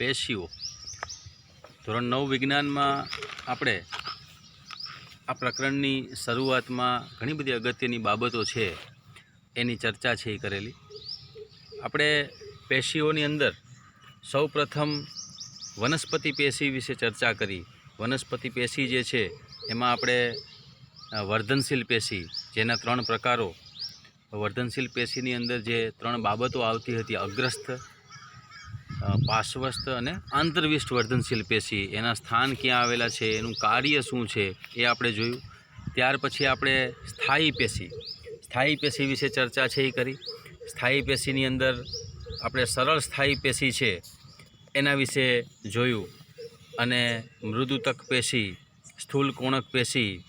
પેશીઓ. ધોરણ નવ વિજ્ઞાનમાં આપણે આ પ્રકરણની શરૂઆતમાં ઘણી બધી અગત્યની બાબતો છે, એની ચર્ચા છે એ કરેલી. આપણે પેશીઓની અંદર સૌ પ્રથમ વનસ્પતિ પેશી વિશે ચર્ચા કરી. વનસ્પતિ પેશી જે છે, એમાં આપણે વર્ધનશીલ પેશી, જેના ત્રણ પ્રકારો. વર્ધનશીલ પેશીની અંદર જે ત્રણ બાબતો આવતી હતી, અગ્રસ્થ પાર્શ્વસ્થ અને આંતરવિષ્ટ વર્ધનશીલ પેશી. એના સ્થાન ક્યાં આવેલા છે? એનું કાર્ય શું છે? એ આપણે જોયું. ત્યાર પછી આપણે સ્થાયી પેશી. સ્થાયી પેશી વિશે ચર્ચા છે એ કરી. સ્થાયી પેશીની અંદર આપણે સરળ સ્થાયી પેશી છે એના વિશે જોયું. અને મૃદુતક પેશી સ્થૂલ કોણક પેશી,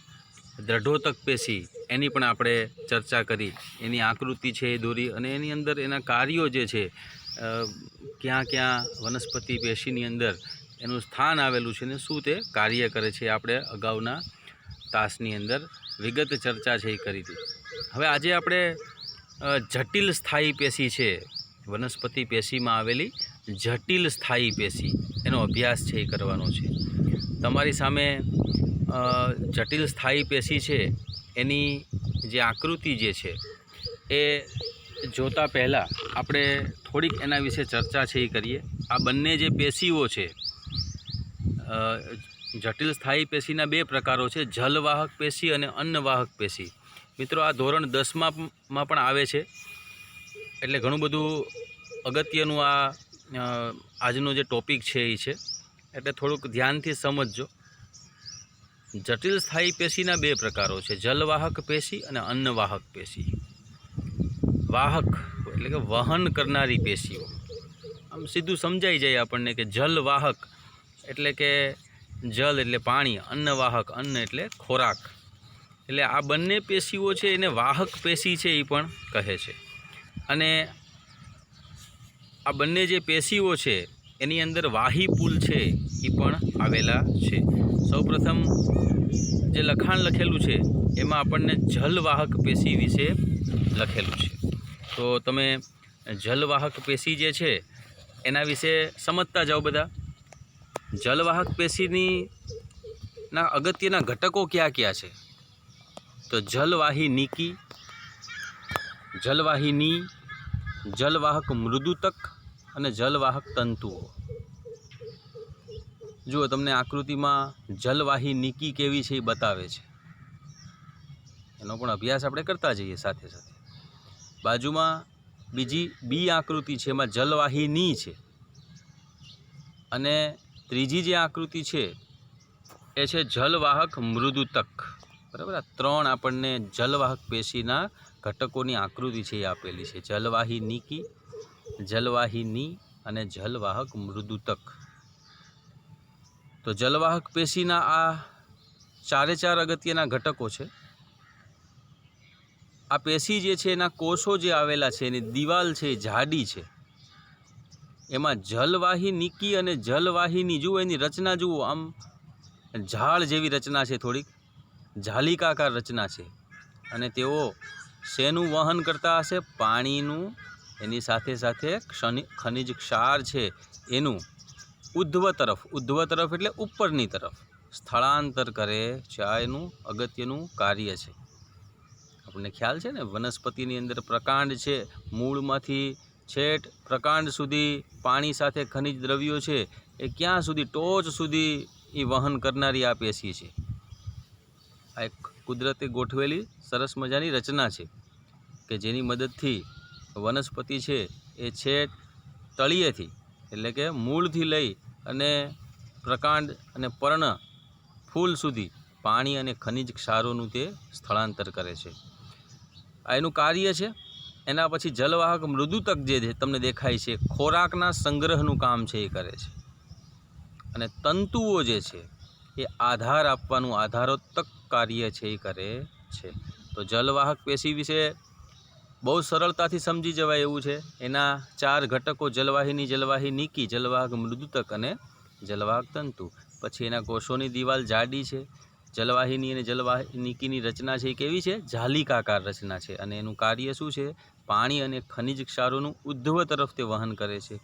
દ્રઢોતક પેશી, એની પણ આપણે ચર્ચા કરી. એની આકૃતિ છે એ દોરી અને એની અંદર એના કાર્યો જે છે ક્યાં ક્યાં વનસ્પતિ પેશીની અંદર એનું સ્થાન આવેલું છે ને શું તે કાર્ય કરે છે આપણે અગાઉના તાસની અંદર વિગત ચર્ચા છે એ કરી હતી. હવે આજે આપણે જટિલ સ્થાયી પેશી છે, વનસ્પતિ પેશીમાં આવેલી જટિલ સ્થાયી પેશી, એનો અભ્યાસ છે એ કરવાનો છે. તમારી સામે જટિલ સ્થાયી પેશી છે, એની જે આકૃતિ જે છે, એ જોતા પહેલાં આપણે થોડીક એના વિશે ચર્ચા છે એ કરીએ. આ બંને જે પેશીઓ છે જટિલ સ્થાયી પેશીના બે પ્રકારો છે, જલવાહક પેશી અને અન્નવાહક પેશી. મિત્રો, આ ધોરણ દસમાં પણ આવે છે. એટલે ઘણું બધું અગત્યનું આ આજનો જે ટોપિક છે એ છે. એટલે થોડુંક ધ્યાનથી સમજજો. જટિલ સ્થાયી પેશીના બે પ્રકારો છે, જલવાહક પેશી અને અન્નવાહક પેશી. વાહક એટલે કે વહન કરનારી પેશીઓ. આમ સીધું સમજાઈ જાય આપણને કે જલવાહક એટલે કે જલ એટલે પાણી અન્નવાહક અન્ન એટલે ખોરાક. એટલે આ બંને પેશીઓ છે, એને વાહક પેશી છે એ પણ કહે છે. અને આ બંને જે પેશીઓ છે, એની અંદર વાહી પુલ છે એ પણ આવેલા છે. સૌપ્રથમ જે લખાણ લખેલું છે, એમાં આપણને જલવાહક પેશી વિશે લખેલું છે. તો તમે જલવાહક પેશી જે છે, એના વિશે સમજતા જાઓ બધા. જલવાહક પેશીની ના અગત્યના ઘટકો કયા કયા છે? તો જલવાહી નિકી જલવાહિની જલવાહક મૃદુતક અને જલવાહક તંતુઓ. જુઓ તમને આકૃતિમાં જલવાહી નિકી કેવી છે એ બતાવે છે. એનો પણ અભ્યાસ આપણે કરતા જઈએ સાથે સાથે. બાજુમાં બીજી બી આકૃતિ છે, એમાં જલવાહિની છે. અને ત્રીજી જે આકૃતિ છે, એ છે જલવાહક મૃદુતક બરાબર? આ ત્રણ આપણને જલવાહક પેશીના ઘટકોની આકૃતિ છે એ આપેલી છે. જલવાહિનીકી જલવાહિની અને જલવાહક મૃદુતક તો જલવાહક પેશીના આ ચારે ચાર અગત્યના ઘટકો છે. આ પેશી જે છે, એના કોષો જે આવેલા છે, એની દિવાલ છે જાડી છે. એમાં જલવાહી નિકી અને જલવાહિની, જુઓ એની રચના, જુઓ, આમ ઝાડ જેવી રચના છે થોડીક જાલિકાકાર રચના છે. અને તેઓ શેનું વહન કરતા હશે? પાણીનું, એની સાથે સાથે ખનિજ ક્ષાર છે, એનું ઉદ્ધવ તરફ, ઉદ્ધ્વ તરફ એટલે ઉપરની તરફ, સ્થળાંતર કરે છે આ એનું અગત્યનું કાર્ય છે. આપણને ખ્યાલ છે ને? વનસ્પતિની અંદર પ્રકાંડ છે. મૂળમાંથી છેટ પ્રકાંડ સુધી પાણી સાથે ખનિજ દ્રવ્યો છે. એ ક્યાં સુધી? ટોચ સુધી એ વહન કરનારી આ પેશી છે. આ એક કુદરતે ગોઠવેલી સરસ મજાની રચના છે કે જેની મદદથી વનસ્પતિ છે એ છેટ તળિયેથી એટલે કે મૂળથી લઈ અને પ્રકાંડ અને પર્ણ ફૂલ સુધી પાણી અને ખનિજ ક્ષારોનું તે સ્થળાંતર કરે છે. આ એનું કાર્ય છે. એના પછી જલવાહક મૃદુતક જે તમને દેખાય છે, ખોરાકના સંગ્રહનું કામ છે એ કરે છે. અને તંતુઓ જે છે, એ આધાર આપવાનું આધારોત્તક કાર્ય છે એ કરે છે. તો જલવાહક પેશી વિશે બહુ સરળતાથી સમજી જવાય એવું છે. એના ચાર ઘટકો, જલવાહીની, જલવાહી નિકી, જલવાહક મૃદુતક અને જલવાહક તંતુ. પછી એના કોષોની દિવાલ જાડી છે. જલવાહિની અને જલવાહિનીકીની રચના છે એ કેવી છે? જાલિકાકાર રચના છે અને એનું કાર્ય શું છે? પાણી અને ખનિજ ક્ષારોનું ઉદ્ધવ તરફ તે વહન કરે છે.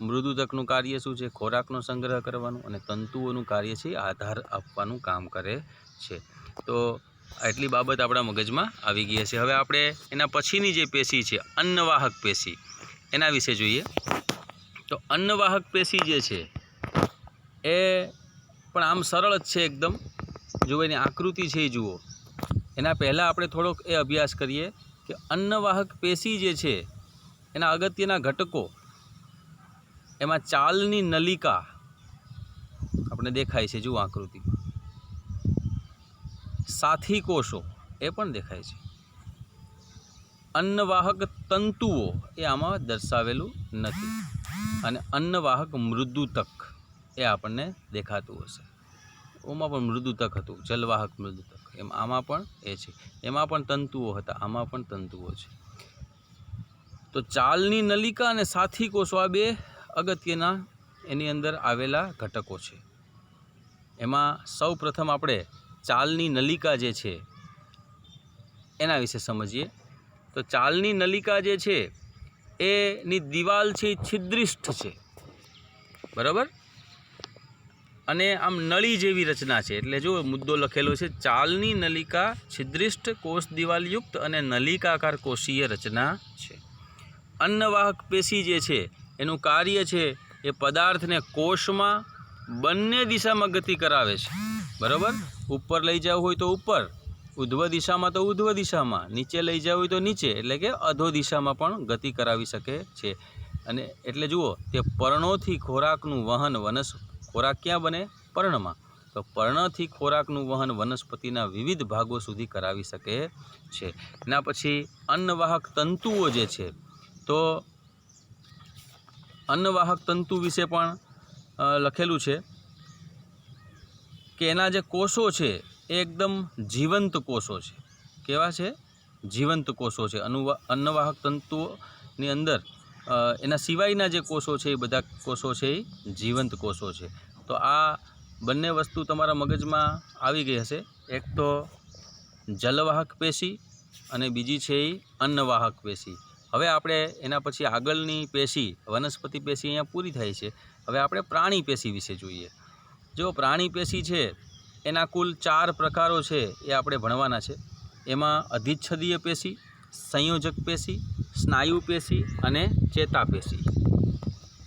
મૃદુતકનું કાર્ય શું છે? ખોરાકનો સંગ્રહ કરવાનું અને તંતુઓનું કાર્ય છે આધાર આપવાનું કામ કરે છે. તો આટલી બાબત આપણા મગજમાં આવી ગઈ હશે. હવે આપણે એના પછીની જે પેશી છે, અન્નવાહક પેશી, એના વિશે જોઈએ. તો અન્નવાહક પેશી જે છે, એ પણ આમ સરળ જ છે એકદમ. જુઓ એની આકૃતિ છે એ જુઓ. એના પહેલાં આપણે થોડોક એ અભ્યાસ કરીએ કે અન્નવાહક પેશી જે છે, એના અગત્યના ઘટકો, એમાં ચાલની નલિકા આપણે દેખાય છે, જુઓ આકૃતિ. સાથી કોષો, એ પણ દેખાય છે. અન્નવાહક તંતુઓ, એ આમાં દર્શાવેલું નથી. અને અન્નવાહક મૃદુતક, એ આપણને દેખાતું હશે. ઓમાં પણ મૃદુતક હતું, જલવાહક મૃદુતક. એમ આમાં પણ એ છે. એમાં પણ તંતુઓ હતા, આમાં પણ તંતુઓ છે. તો ચાલની નલિકા અને સાથી કોષો આ બે અગત્યના એની અંદર આવેલા ઘટકો છે. એમાં સૌ પ્રથમ આપણે ચાલની નલિકા જે છે, એના વિશે સમજીએ. તો ચાલની નલિકા જે છે, એની દિવાલ છે એ છિદ્રિષ્ઠ છે. બરાબર? અને આમ નળી જેવી રચના છે. એટલે જો મુદ્દો લખેલો છે, ચાલની નલિકા છિદ્રિષ્ટ કોષ દિવાલયુક્ત અને નલિકાકાર કોષીય રચના છે. અન્નવાહક પેશી જે છે, એનું કાર્ય છે એ પદાર્થને કોષમાં બંને દિશામાં ગતિ કરાવે છે. બરાબર? ઉપર લઈ જવું હોય તો ઉપર, ઉધ્વ દિશામાં તો ઉધ્વ દિશામાં, નીચે લઈ જવું હોય તો નીચે, એટલે કે અધો દિશામાં પણ ગતિ કરાવી શકે છે. અને એટલે જુઓ, તે પર્ણોથી ખોરાકનું વહન વનસ ખોરાક ક્યાં બને? પર્ણમાં. તો પર્ણથી ખોરાકનું વહન વનસ્પતિના વિવિધ ભાગો સુધી કરાવી શકે છે. એના પછી અન્નવાહક તંતુઓ જે છે, તો અન્નવાહક તંતુ વિશે પણ લખેલું છે કે એના જે કોષો છે એ એકદમ જીવંત કોષો છે. કેવા છે? જીવંત કોષો છે. અનુવા, અન્નવાહક તંતુઓની અંદર એના સિવાયના જે કોષો છે એ બધા કોષો છે એ જીવંત કોષો છે. તો આ બંને વસ્તુ તમારા મગજમાં આવી ગઈ હશે. એક તો જલવાહક પેશી અને બીજી છે એ અન્નવાહક પેશી. હવે આપણે એના પછી આગળની પેશી, વનસ્પતિ પેશી અહીંયા પૂરી થાય છે. હવે આપણે પ્રાણી પેશી વિશે જોઈએ. જો પ્રાણી પેશી છે, એના કુલ ચાર પ્રકારો છે એ આપણે ભણવાના છે. એમાં અધિચ્છદીય પેશી, સંયોજક પેશી સ્નાયુ પેશી અને ચેતાપેશી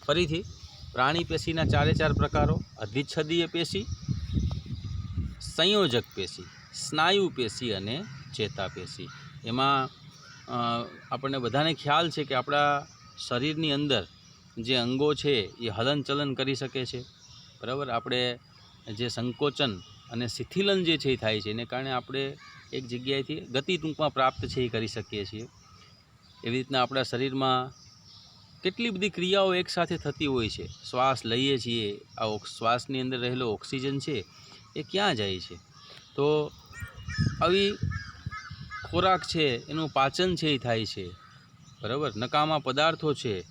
ફરીથી, પ્રાણી પેશીના ચારે ચાર પ્રકારો, અધિચ્છદીય પેશી, સંયોજક પેશી, સ્નાયુ પેશી અને ચેતાપેશી એમાં આપણને બધાને ખ્યાલ છે કે આપણા શરીરની અંદર જે અંગો છે એ હલનચલન કરી શકે છે. બરાબર? આપણે જે સંકોચન અને શિથિલન જે છે એ થાય છે, એને કારણે આપણે એક જગ્યાએથી ગતિ ટૂંકમાં પ્રાપ્ત છે એ કરી શકીએ છીએ. એવી રીતના આપણા શરીરમાં કેટલી બધી ક્રિયાઓ એકસાથે થતી હોય છે. શ્વાસ લઈએ છીએ, આ શ્વાસની અંદર રહેલો ઓક્સિજન છે, એ ક્યાં જાય છે? તો આવી ખોરાક છે, એનું પાચન છે એ થાય છે, બરાબર? નકામા પદાર્થો છે,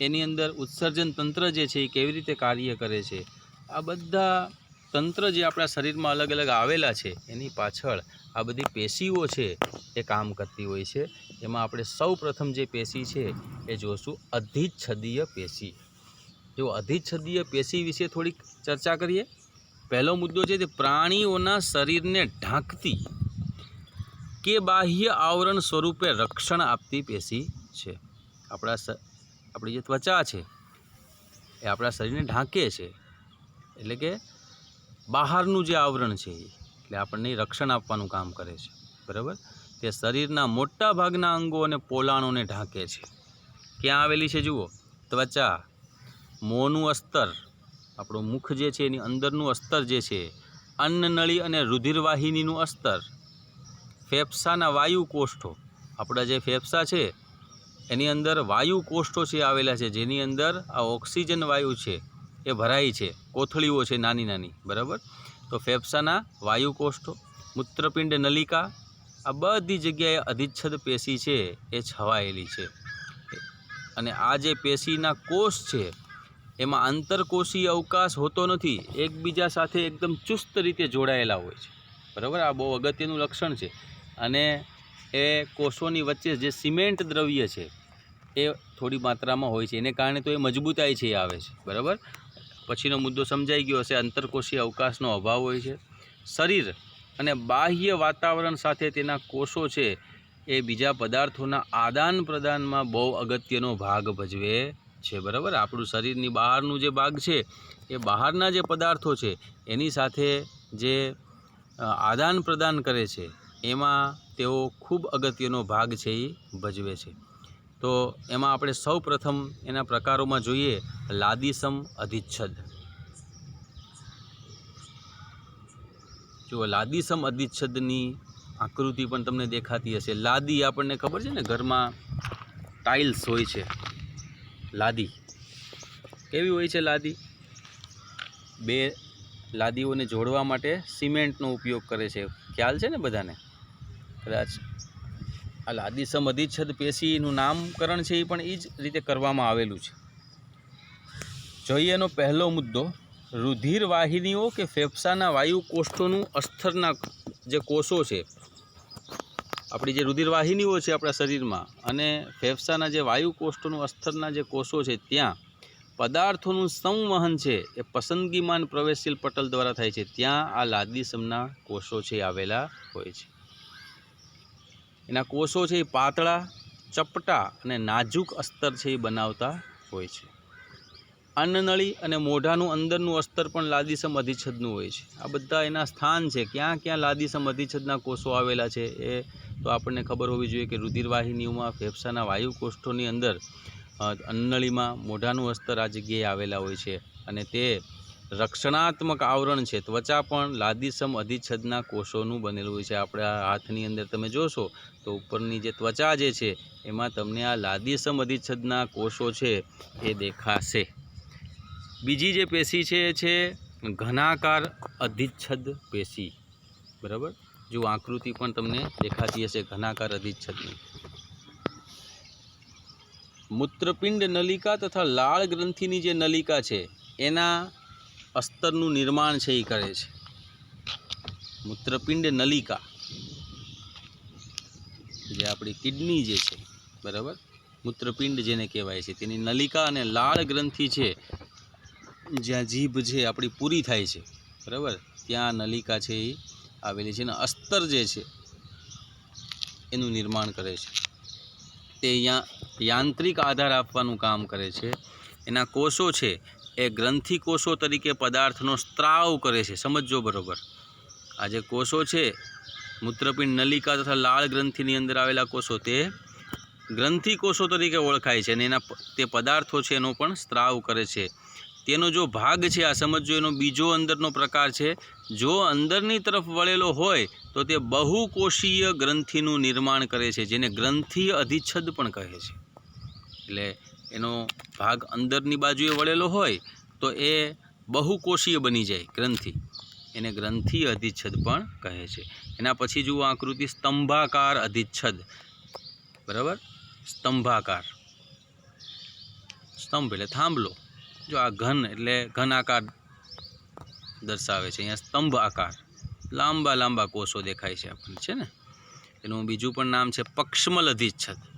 એની અંદર ઉત્સર્જન તંત્ર જે છે એ કેવી રીતે કાર્ય કરે છે? આ બધા તંત્ર જે આપણા શરીરમાં અલગ અલગ આવેલા છે, એની પાછળ આ બધી પેશીઓ છે, એ કામ કરતી હોય છે. એમાં આપણે સૌ પ્રથમ જે પેશી છે, એ જોશું અધિચ્છદીય પેશી. જો અધિચ્છદીય પેશી વિશે થોડીક ચર્ચા કરીએ. પહેલો મુદ્દો છે તે પ્રાણીઓના શરીરને ઢાંકતી કે બાહ્ય આવરણ સ્વરૂપે રક્ષણ આપતી પેશી છે. આપણા આપણી જે ત્વચા છે, એ આપણા શરીરને ઢાંકે છે. એટલે કે બહારનું જે આવરણ છે એટલે આપણને રક્ષણ આપવાનું કામ કરે છે. બરાબર? તે શરીરના મોટા ભાગના અંગો અને પોલાણોને ઢાંકે છે. ક્યાં આવેલી છે જુઓ. ત્વચા, મોંનું અસ્તર, આપણું મુખ જે છે એની અંદરનું અસ્તર જે છે અન્નનળી અને રુધિરવાહિનીનું અસ્તર, ફેફસાના વાયુ કોષ્ઠો. આપણા જે ફેફસા છે, એની અંદર વાયુ કોષ્ઠો છે આવેલા છે, જેની અંદર આ ઓક્સિજન વાયુ છે. એ ભરાય છે. કોથળીઓ છે નાની નાની, બરાબર? તો ફેફસાના વાયુ કોષ્ઠો મૂત્રપિંડ નલિકા, આ બધી જગ્યાએ અધિચ્છદ પેશી છે, એ છવાયેલી છે. અને આ જે પેશીના કોષ છે, એમાં આંતરકોષીય અવકાશ હોતો નથી, એકબીજા સાથે એકદમ ચુસ્ત રીતે જોડાયેલા હોય છે. બરાબર? આ બહુ અગત્યનું લક્ષણ છે. અને એ કોષોની વચ્ચે જે સિમેન્ટ દ્રવ્ય છે, એ થોડી માત્રામાં હોય છે. એને કારણે તો એ મજબૂતાઈ છે, એ આવે છે. બરાબર? પછીનો મુદ્દો સમજાઈ ગયો હશે. અંતરકોષીય અવકાશનો અભાવ હોય છે. શરીર અને બાહ્ય વાતાવરણ સાથે તેના કોષો છે એ બીજા પદાર્થોના આદાન પ્રદાનમાં બહુ અગત્યનો ભાગ ભજવે છે. બરાબર? આપણું શરીરની બહારનું જે ભાગ છે એ બહારના જે પદાર્થો છે એની સાથે જે આદાન પ્રદાન કરે છે, એમાં તેઓ ખૂબ અગત્યનો ભાગ છે એ ભજવે છે. તો એમાં આપણે સૌ પ્રથમ એના પ્રકારોમાં જોઈએ લાદીસમ અધિચ્છદ. જુઓ, લાદીસમ અધિચ્છદની આકૃતિ પણ તમને દેખાતી હશે. લાદી આપણને ખબર છે ને, ઘરમાં ટાઇલ્સ હોય છે. લાદી. કેવી હોય છે લાદી? બે લાદીઓને જોડવા માટે સિમેન્ટનો ઉપયોગ કરે છે. ખ્યાલ છે ને બધાને? કદાચ આ લાદીસમ અધિચ્છદ પેશીનું નામકરણ છે એ પણ એ જ રીતે કરવામાં આવેલું છે. જોઈએ એનો પહેલો મુદ્દો. રુધિર વાહિનીઓ કે ફેફસાના વાયુ કોષોનું અસ્થરના જે કોષો છે, આપણી જે રુધિર વાહિનીઓ છે આપણા શરીરમાં અને ફેફસાના જે વાયુ કોષોનું અસ્થરના જે કોષો છે ત્યાં પદાર્થોનું સંવહન છે એ પસંદગીમાન પ્રવેશશીલ પટલ દ્વારા થાય છે. ત્યાં આ લાદીસમના કોષો છે, આવેલા હોય છે. એના કોષો છે એ પાતળા, ચપટા અને નાજુક અસ્તર છે એ બનાવતા હોય છે. અન્નનળી અને મોઢાનું અંદરનું અસ્તર પણ લાદીસમ અધિચ્છદનું હોય છે. આ બધા એના સ્થાન છે. ક્યાં ક્યાં લાદીસમ અધિચ્છદના કોષો આવેલા છે એ તો આપણને ખબર હોવી જોઈએ કે રુધિરવાહિનીઓમાં ફેફસાના વાયુ કોષ્ઠોની અંદર અન્નળીમાં મોઢાનું અસ્તર આ જગ્યાએ આવેલા હોય છે અને તે રક્ષણાત્મક આવરણ છે, ત્વચા પણ લાદીસમ અધિચ્છદના કોષોનું બનેલું છે. આપણા હાથની અંદર તમે જોશો તો ઉપરની જે ત્વચા જે છે, એમાં તમને આ લાદીસમ અધિચ્છદના કોષો છે એ દેખાશે. બીજી જે પેશી છે, એ છે ઘનાકાર અધિચ્છદ પેશી. બરાબર? જો આકૃતિ પણ તમને દેખાતી હશે ઘનાકાર અધિચ્છદની. મૂત્રપિંડ નલિકા તથા લાળ ગ્રંથિની જે નલિકા છે, એના અસ્તરનું નિર્માણ છે એ કરે છે. મૂત્રપિંડ નલિકા. જે આપણી કિડની જે છે, બરાબર? મૂત્રપિંડ જેને કહેવાય છે. તેની નલિકા અને લાળ ગ્રંથિ છે, જ્યાં જીભ છે આપણી પૂરી થાય છે, બરાબર? ત્યાં નલિકા છે એ આવેલી છે અને અસ્તર જે છે, એનું નિર્માણ કરે છે. તે યાંત્રિક આધાર આપવાનું કામ કરે છે. એના કોષો છે એ ગ્રંથિ કોષો તરીકે પદાર્થનો સ્ત્રાવ કરે છે. સમજજો બરોબર. આ જે કોષો છે, મૂત્રપિંડ નલિકા તથા લાળ ગ્રંથિની અંદર આવેલા કોષો, તે ગ્રંથિ કોષો તરીકે ઓળખાય છે અને એના તે પદાર્થો છે એનો પણ સ્ત્રાવ કરે છે. તેનો જો ભાગ છે, આ સમજો એનો બીજો અંદરનો પ્રકાર છે, જો અંદરની તરફ વળેલો હોય, તો તે બહુકોષીય ગ્રંથિનું નિર્માણ કરે છે, જેને ગ્રંથિ અધિચ્છદ પણ કહે છે. એટલે એનો ભાગ અંદરની બાજુએ વળેલો હોય, તો એ બહુકોષીય બની જાય ગ્રંથિ. એને ગ્રંથિ અધિચ્છદ પણ કહે છે. એના પછી જુઓ આકૃતિ સ્તંભાકાર અધિચ્છદ. બરાબર? સ્તંભાકાર. સ્તંભ એટલે થાંભલો. જો આ ઘન એટલે ઘન આકાર દર્શાવે છે, અહીંયા સ્તંભ આકાર લાંબા લાંબા કોષો દેખાય છે આપણને, છે ને? એનું બીજું પણ નામ છે પક્ષમલ અધિચ્છદ.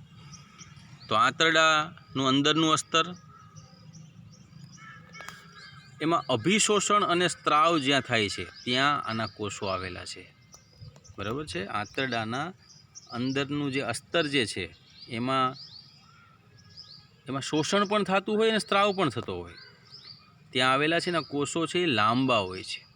તો આંતરડાનું અંદરનું અસ્તર? એમાં અભિશોષણ અને સ્ત્રાવ જ્યાં થાય છે, ત્યાં આના કોષો આવેલા છે. બરાબર છે? આંતરડાના અંદરનું જે અસ્તર જે છે, એમાં એમાં શોષણ પણ થતું હોય અને સ્ત્રાવ પણ થતો હોય. ત્યાં આવેલા છે ને કોષો છે, એ લાંબા હોય છે.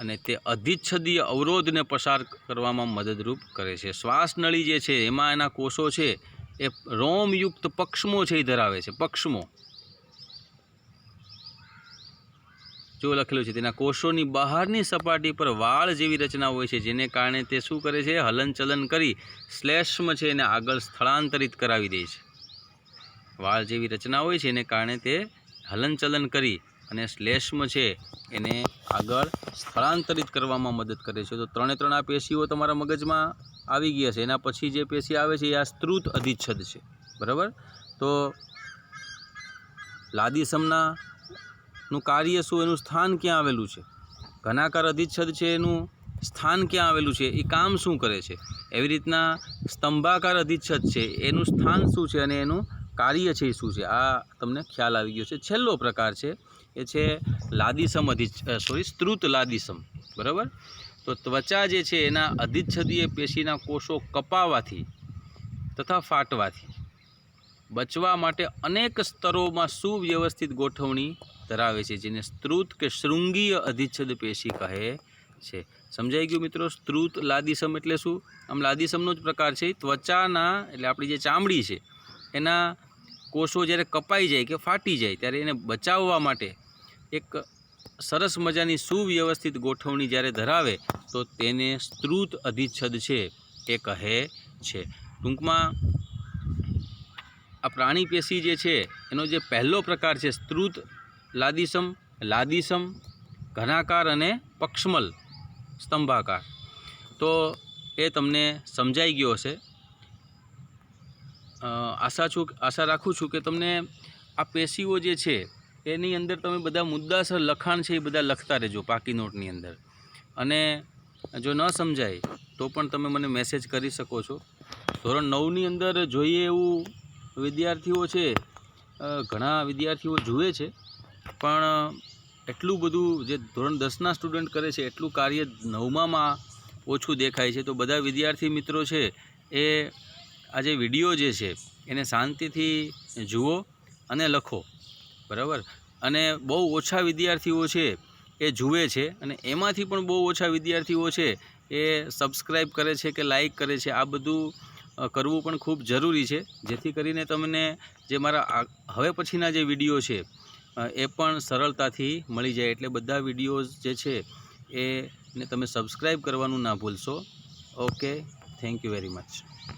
અને તે અધિચ્છદીય અવરોધને પસાર કરવામાં મદદરૂપ કરે છે. શ્વાસનળી જે છે, એમાં એના કોષો છે એ રોમયુક્ત પક્ષમો છે એ ધરાવે છે, પક્ષમો. જો લખેલું છે, તેના કોષોની બહારની સપાટી પર વાળ જેવી રચના હોય છે, જેને કારણે તે શું કરે છે? હલનચલન કરી શ્લેષ્મ છે એને આગળ સ્થળાંતરિત કરાવી દે છે. વાળ જેવી રચના હોય છે એને કારણે તે હલનચલન કરી અને શ્લેષ્મ છે, એને આગળ સ્થળાંતરિત કરવામાં મદદ કરે છે. તો ત્રણે ત્રણ આ પેશીઓ તમારા મગજમાં આવી ગયા છે. એના પછી જે પેશી આવે છે એ આ સ્ત્રુત અધિચ્છદ છે. બરાબર? તો લાદીસમના નું કાર્ય શું? એનું સ્થાન ક્યાં આવેલું છે? ઘનાકાર અધિચ્છદ છે એનું સ્થાન ક્યાં આવેલું છે? એ કામ શું કરે છે? એવી રીતના સ્તંભાકાર અધિચ્છદ છે. એનું સ્થાન શું છે? અને એનું કાર્ય છે એ શું છે? આ તમને ખ્યાલ આવી ગયો છે. છેલ્લો પ્રકાર છે એ છે લાદીસમ અધિચ્છ સોરી સ્ત્રુત લાદીસમ. બરાબર? તો ત્વચા જે છે એના અધિચ્છદીય પેશીના કોષો કપાવાથી તથા ફાટવાથી બચવા માટે અનેક સ્તરોમાં સુવ્યવસ્થિત ગોઠવણી ધરાવે છે, જેને સ્ત્રુત કે શૃંગીય અધિચ્છદ પેશી કહે છે. સમજાઈ ગયું મિત્રો? સ્ત્રુત લાદીસમ એટલે શું? આમ લાદીસમનો જ પ્રકાર છે. ત્વચાના, એટલે આપણી જે ચામડી છે, એના કોષો જ્યારે કપાઈ જાય કે ફાટી જાય, ત્યારે એને બચાવવા માટે એક સરસ મજાની સુવ્યવસ્થિત ગોઠવણી જ્યારે ધરાવે, તો તેને સ્ત્રુત અધિચ્છદ છે એ કહે છે. ટૂંકમાં, આ પ્રાણી પેશી જે છે, એનો જે પહેલો પ્રકાર છે સ્ત્રુત, લાદિસમ લાદિસમ ઘનાકાર અને પક્ષમલ સ્તંભાકાર. તો એ તમને સમજાઈ ગયો હશે. આશા છું, આશા રાખું છું કે તમને આ પેશીઓ જે છે એની અંદર તમે બધા મુદ્દાસર લખાણ છે એ બધા લખતા રહેજો પાકી નોટની અંદર. અને જો ન સમજાય, તો પણ તમે મને મેસેજ કરી શકો છો. ધોરણ નવની અંદર જોઈએ એવું વિદ્યાર્થીઓ છે ઘણા વિદ્યાર્થીઓ જુએ છે, પણ એટલું બધું જે ધોરણ દસના સ્ટુડન્ટ કરે છે, એટલું કાર્ય નવમામાં ઓછું દેખાય છે. તો બધા વિદ્યાર્થી મિત્રો છે, એ આ જે વીડિયો જે છે, એને શાંતિથી જુઓ અને લખો. બરાબર? અને બહુ ઓછા વિદ્યાર્થીઓ છે એ જુએ છે અને એમાંથી પણ બહુ ઓછા વિદ્યાર્થીઓ છે એ સબસ્ક્રાઈબ કરે છે કે લાઈક કરે છે, આ બધું કરવું પણ ખૂબ જરૂરી છે. જેથી કરીને તમને જે મારા હવે પછીના જે વીડિયો છે એ પણ સરળતાથી મળી જાય. એટલે બધા વિડીયોઝ જે છે એને તમે સબસ્ક્રાઈબ કરવાનું ના ભૂલશો. Okay thank you very much